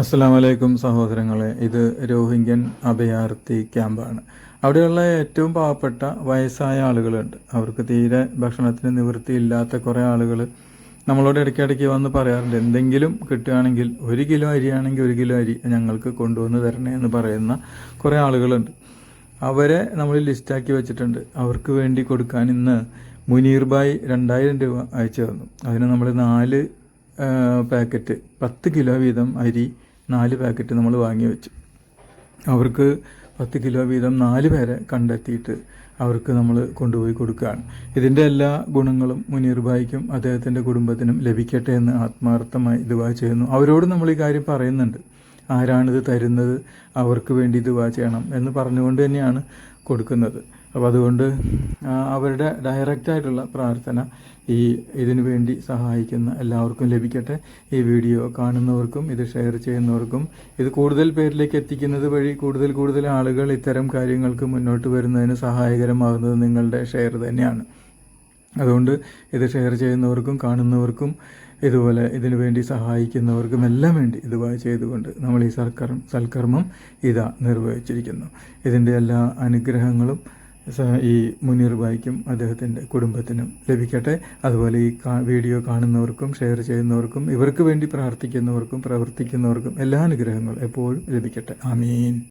അസ്സാം വലൈക്കും സഹോദരങ്ങളെ ഇത് രോഹിംഗ്യൻ അഭയാർത്ഥി ക്യാമ്പാണ്. അവിടെയുള്ള ഏറ്റവും പാവപ്പെട്ട വയസ്സായ ആളുകളുണ്ട്. അവർക്ക് തീരെ ഭക്ഷണത്തിന് നിവൃത്തിയില്ലാത്ത കുറേ ആളുകൾ നമ്മളോട് ഇടയ്ക്കിടയ്ക്ക് വന്ന് പറയാറുണ്ട് എന്തെങ്കിലും കിട്ടുകയാണെങ്കിൽ ഒരു കിലോ അരിയാണെങ്കിൽ ഒരു കിലോ അരി ഞങ്ങൾക്ക് കൊണ്ടുവന്ന് തരണേ എന്ന് പറയുന്ന കുറേ ആളുകളുണ്ട്. അവരെ നമ്മൾ ലിസ്റ്റാക്കി വെച്ചിട്ടുണ്ട്. അവർക്ക് വേണ്ടി കൊടുക്കാൻ ഇന്ന് മുനീർ ബായ് രണ്ടായിരം രൂപ അയച്ചു തന്നു. അതിന് നമ്മൾ നാല് പാക്കറ്റ് പത്ത് കിലോ വീതം അരി നാല് പാക്കറ്റ് നമ്മൾ വാങ്ങി വെച്ചു. അവർക്ക് പത്ത് കിലോ വീതം നാല് പേരെ കണ്ടെത്തിയിട്ട് അവർക്ക് നമ്മൾ കൊണ്ടുപോയി കൊടുക്കുകയാണ്. ഇതിന്റെ എല്ലാ ഗുണങ്ങളും മുനീർ ഭായിക്കും അദ്ദേഹത്തിന്റെ കുടുംബത്തിനും ലഭിക്കട്ടെ എന്ന് ആത്മാർത്ഥമായി ദുവാ ചെയ്യുന്നു. അവരോട് നമ്മൾ ഈ കാര്യം പറയുന്നുണ്ട്. ആരാണിത് തരുന്നത്? അവർക്ക് വേണ്ടി ദുവാ ചെയ്യണം എന്ന് പറഞ്ഞുകൊണ്ട് തന്നെയാണ് കൊടുക്കുന്നത്. അപ്പോൾ അതുകൊണ്ട് അവരുടെ ഡയറക്റ്റായിട്ടുള്ള പ്രാർത്ഥന ഈ ഇതിനു വേണ്ടി സഹായിക്കുന്ന എല്ലാവർക്കും ലഭിക്കട്ടെ. ഈ വീഡിയോ കാണുന്നവർക്കും ഇത് ഷെയർ ചെയ്യുന്നവർക്കും ഇത് കൂടുതൽ പേരിലേക്ക് എത്തിക്കുന്നത് വഴി കൂടുതൽ കൂടുതൽ ആളുകൾ ഇത്തരം കാര്യങ്ങൾക്ക് മുന്നോട്ട് വരുന്നതിന് സഹായകരമാകുന്നത് നിങ്ങളുടെ ഷെയർ തന്നെയാണ്. അതുകൊണ്ട് ഇത് ഷെയർ ചെയ്യുന്നവർക്കും കാണുന്നവർക്കും ഇതുപോലെ ഇതിനു വേണ്ടി സഹായിക്കുന്നവർക്കും എല്ലാം വേണ്ടി ഇത് ചെയ്തുകൊണ്ട് നമ്മൾ ഈ സർക്കർ സൽക്കർമ്മം ഇതാ നിർവഹിച്ചിരിക്കുന്നു. ഇതിന്റെ എല്ലാ അനുഗ്രഹങ്ങളും ഈ മുനീർ ഭായിക്കും അദ്ദേഹത്തിന്റെ കുടുംബത്തിനും ലഭിക്കട്ടെ. അതുപോലെ ഈ വീഡിയോ കാണുന്നവർക്കും ഷെയർ ചെയ്യുന്നവർക്കും ഇവർക്ക് വേണ്ടി പ്രാർത്ഥിക്കുന്നവർക്കും പ്രവർത്തിക്കുന്നവർക്കും എല്ലാ അനുഗ്രഹങ്ങളും എപ്പോഴും ലഭിക്കട്ടെ. ആമീൻ.